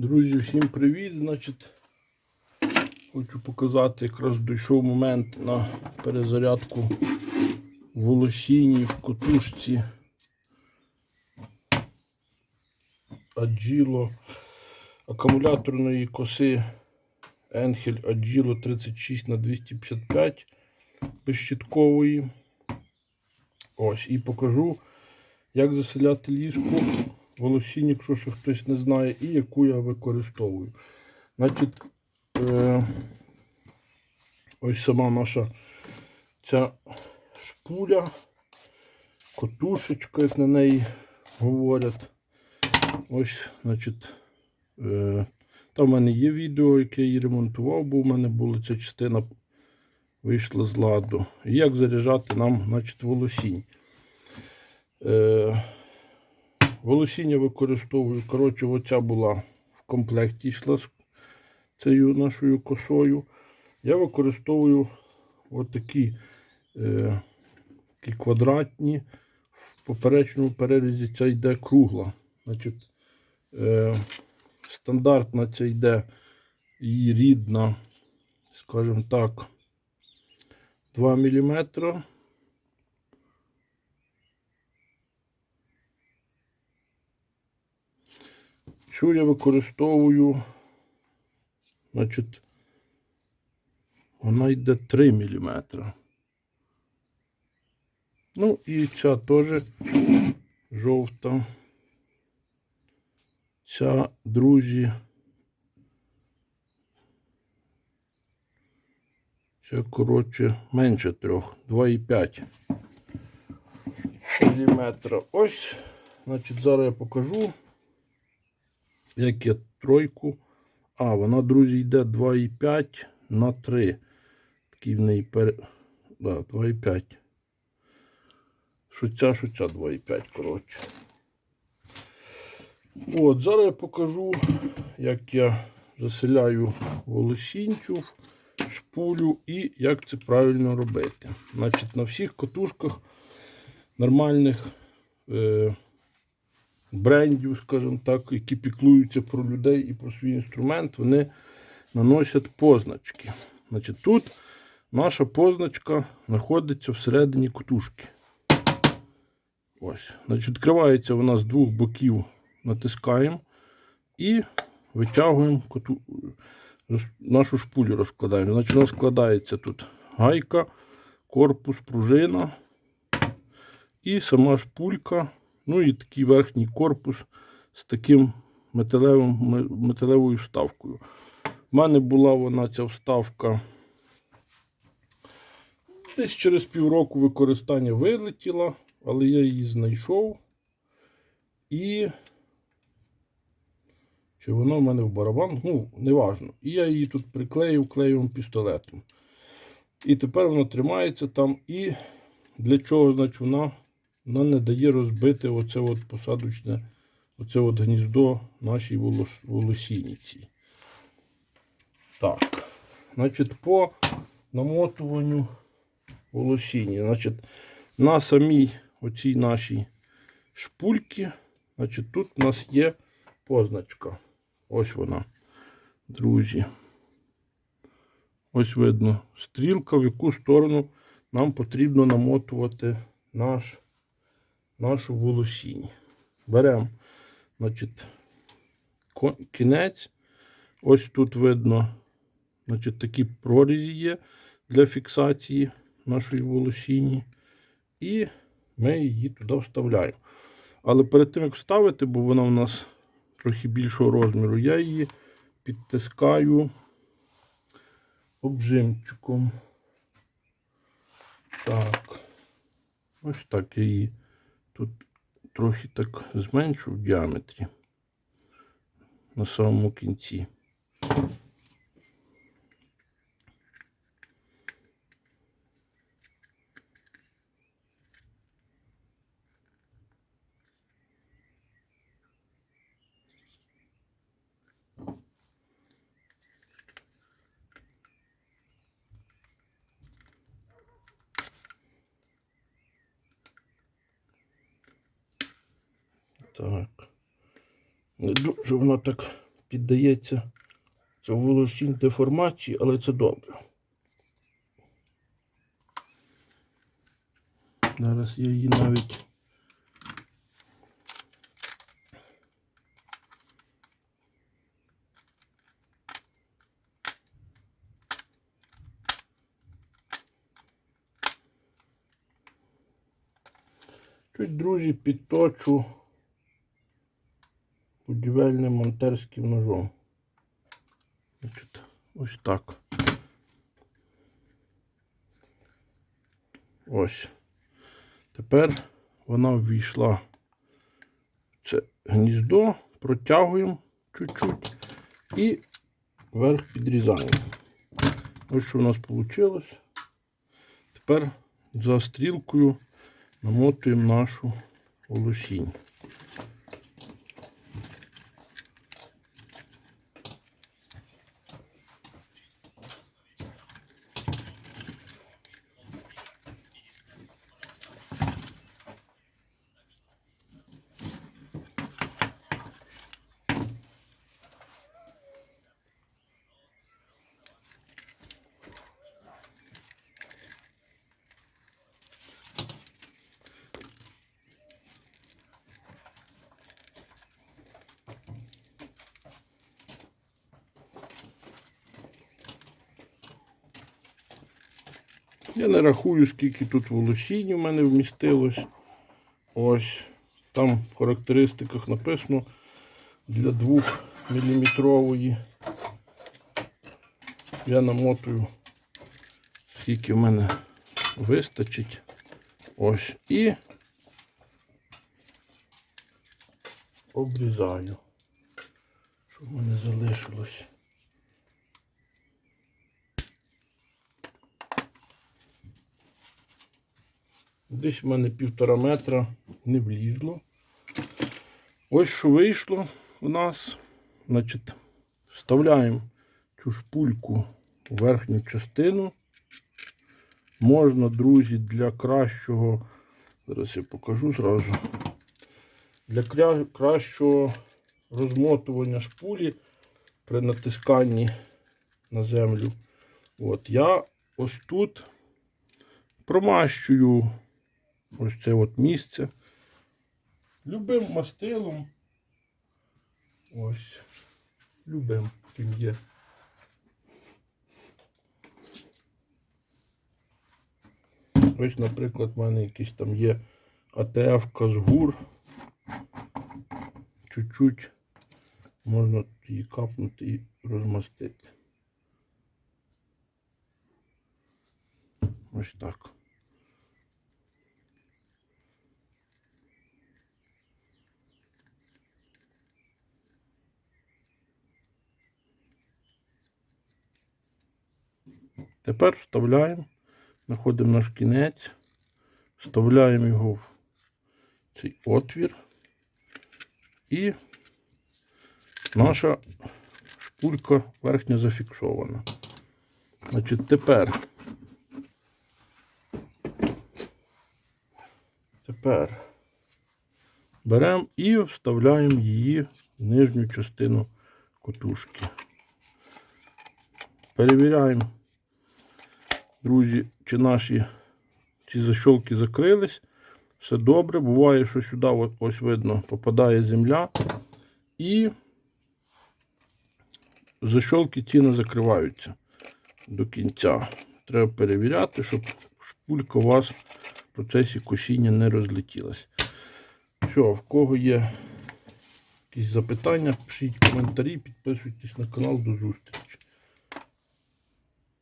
Друзі, всім привіт! Значить, хочу показати, якраз дійшов момент на перезарядку волосіні в котушці Agilo акумуляторної коси Enhel Agilo 36 на 255 безщиткової. Ось, і покажу, як заселяти ліску волосінь, якщо ще хтось не знає, і яку я використовую. Значить, е, ось сама наша ця шпуля, котушечка, як на неї говорять. Ось, значить, е, там в мене є відео, яке я її ремонтував, бо в мене була ця частина вийшла з ладу. І як заряджати нам, значить, волосінь. Е, Волосіння використовую. Коротше, оця була в комплекті йшла з цією нашою косою. Я використовую отакі е, квадратні. В поперечному перерізі ця йде кругла. Значить, е, стандартна ця йде її рідна, скажімо так, 2 мм. Цю я використовую, значить, вона йде 3 мм. Ну і ця теж жовта. Ця, друзі. Це, коротше, менше трьох, 2,5 мм. Ось, значить, зараз я покажу як я тройку. А, вона, друзі, йде 2,5 на 3. Такий в неї пере... Да, 2,5. Що ця, що ця 2,5, коротше. От, зараз я покажу, як я заселяю волосінцю, шпулю і як це правильно робити. Значить, на всіх котушках нормальних. Е брендів, скажімо так, які піклуються про людей і про свій інструмент, вони наносять позначки. Значить, Тут наша позначка знаходиться всередині кутушки. Ось. Значить, Відкривається вона з двох боків, натискаємо і витягуємо коту... нашу шпулю розкладаємо. Значить, у нас складається тут гайка, корпус, пружина і сама шпулька. Ну і такий верхній корпус з таким металевим, металевою вставкою. У мене була вона ця вставка десь через півроку використання вилетіла, але я її знайшов. І чи воно в мене в барабан, ну, неважно. І я її тут приклеїв клеєвим пістолетом. І тепер вона тримається там. І для чого, значить, вона вона не дає розбити оце от посадочне оце от гніздо нашій волос, волосініці. Так, значить, по намотуванню волосіні. Значить, на самій оцій нашій шпульці, значить, тут у нас є позначка. Ось вона, друзі. Ось видно стрілка, в яку сторону нам потрібно намотувати наш нашу волосінь. Беремо, значить, кінець. Ось тут видно, значить, такі прорізі є для фіксації нашої волосіні. І ми її туди вставляємо. Але перед тим, як вставити, бо вона у нас трохи більшого розміру, я її підтискаю обжимчиком. Так. Ось так я її Тут трохи так зменшу в діаметрі на самому кінці. Так. Не дуже воно так піддається це волосінь деформації, але це добре. Зараз я її навіть. Чуть, друзі, підточу будівельним монтерським ножом. Ось так. Ось. Тепер вона ввійшла в це гніздо, протягуємо чуть-чуть і верх підрізаємо. Ось що у нас вийшло. Тепер за стрілкою намотуємо нашу волосінь. Я не рахую, скільки тут волосінь у мене вмістилось. Ось. Там в характеристиках написано для 2 мм. Я намотую, скільки в мене вистачить. Ось. І обрізаю. Що в мене залишилось. Десь в мене півтора метра не влізло. Ось що вийшло у нас. Значить, вставляємо цю шпульку у верхню частину. Можна, друзі, для кращого, зараз я покажу зразу, для кращого розмотування шпулі при натисканні на землю. От, я ось тут промащую ось це от місце. Любим мастилом. Ось. Любим, ким є. Ось, наприклад, в мене якийсь там є АТФ-ка з. Чуть-чуть можна її капнути і розмастити. Ось так. Тепер вставляємо, знаходимо наш кінець, вставляємо його в цей отвір і наша шпулька верхня зафіксована. Значить, тепер тепер беремо і вставляємо її в нижню частину котушки. Перевіряємо, друзі, чи наші ці защолки закрились. Все добре. Буває, що сюди ось видно попадає земля і защолки ці не закриваються до кінця. Треба перевіряти, щоб шпулька у вас в процесі косіння не розлетілась. Все, в кого є якісь запитання, пишіть коментарі, підписуйтесь на канал. До зустрічі.